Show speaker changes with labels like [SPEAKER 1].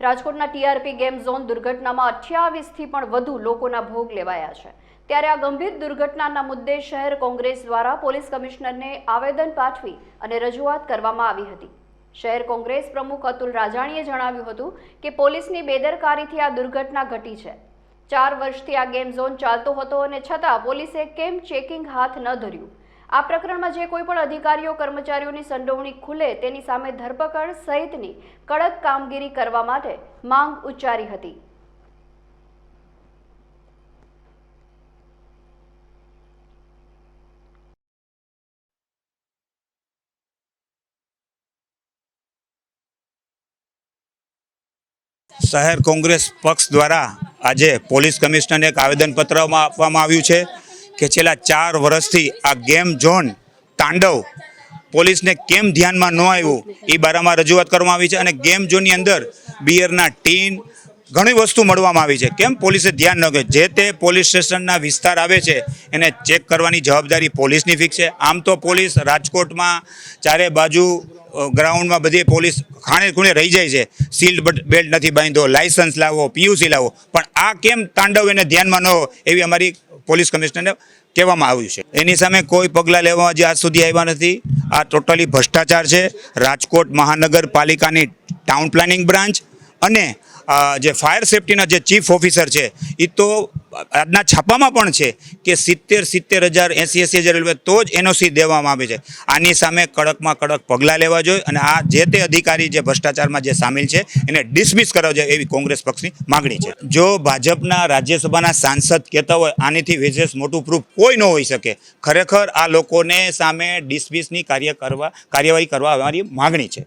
[SPEAKER 1] રાજકોટના TRP game zone દુર્ઘટનામાં અઠ્યાવીસથી પણ વધુ લોકોના ભોગ લેવાયા છે. ત્યારે આ ગંભીર દુર્ઘટનાના મુદ્દે શહેર કોંગ્રેસ દ્વારા પોલીસ કમિશનરને આવેદન પાઠવી અને રજૂઆત કરવામાં આવી હતી. શહેર કોંગ્રેસ પ્રમુખ અતુલ રાજાણીએ જણાવ્યું હતું કે પોલીસની બેદરકારીથી આ દુર્ઘટના ઘટી છે. ચાર વર્ષથી આ ગેમ ઝોન ચાલતો હતો અને છતાં પોલીસે કેમ ચેકિંગ હાથ ન ધર્યું? આ પ્રકરણમાં જે કોઈ પણ અધિકારીઓ, કર્મચારીઓની સંડોવણી ખુલે તેની સામે ધરપકડ સહિતની કડક કામગીરી કરવા માટે માંગ ઉચ્ચારી હતી.
[SPEAKER 2] શહેર કોંગ્રેસ પક્ષ દ્વારા આજે પોલીસ કમિશનરને એક આવેદનપત્રમાં આપવામાં આવ્યું છે. કે છેલ્લા ચાર વર્ષથી આ ગેમ ઝોન તાંડવ પોલીસને કેમ ધ્યાનમાં ન આવ્યું, એ બારામાં રજૂઆત કરવામાં આવી છે અને ગેમ ઝોનની અંદર બિયરના ટીન ઘણી વસ્તુ મળવામાં આવી છે. કેમ પોલીસે ધ્યાન ન ગયું જે તે પોલીસ સ્ટેશનના વિસ્તાર આવે છે, એને ચેક કરવાની જવાબદારી પોલીસની ફિક્સ છે. આમ તો પોલીસ રાજકોટમાં ચારે બાજુ ગ્રાઉન્ડમાં બધી પોલીસ ખાણે ખૂણે રહી જાય છે. સીલ્ડ બેલ્ટ નથી બાંધો, લાયસન્સ લાવો પીયુસી લાવો. પણ આ કેમ તાંડવ એને ધ્યાનમાં ન હો એવી અમારી પોલીસ કમિશનરને કહેવામાં આવ્યું છે. એની સામે કોઈ પગલાં લેવામાં હજી આજ સુધી આવ્યા નથી. આ ટોટલી ભ્રષ્ટાચાર છે. રાજકોટ મહાનગરપાલિકાની ટાઉન પ્લાનિંગ બ્રાન્ચ અને જે ફાયર સેફટીના જે ચીફ ઓફિસર છે એ તો આજના છાપામાં પણ છે કે સિત્તેર સિત્તેર હજાર, એંસી એંસી હજાર રૂપિયા તો જ એનઓસી દેવામાં આવે છે. આની સામે કડકમાં કડક પગલાં લેવા જોઈએ અને આ જે તે અધિકારી જે ભ્રષ્ટાચારમાં જે સામેલ છે, એને ડિસમિસ કરવા જોઈએ એવી કોંગ્રેસ પક્ષની માગણી છે. જો ભાજપના રાજ્યસભાના સાંસદ કહેતા હોય આનીથી વિશેષ મોટું પ્રૂફ કોઈ ન હોઈ શકે, ખરેખર આ લોકોને સામે ડિસમિસની કાર્ય કરવા, કાર્યવાહી કરવા અમારી માગણી છે.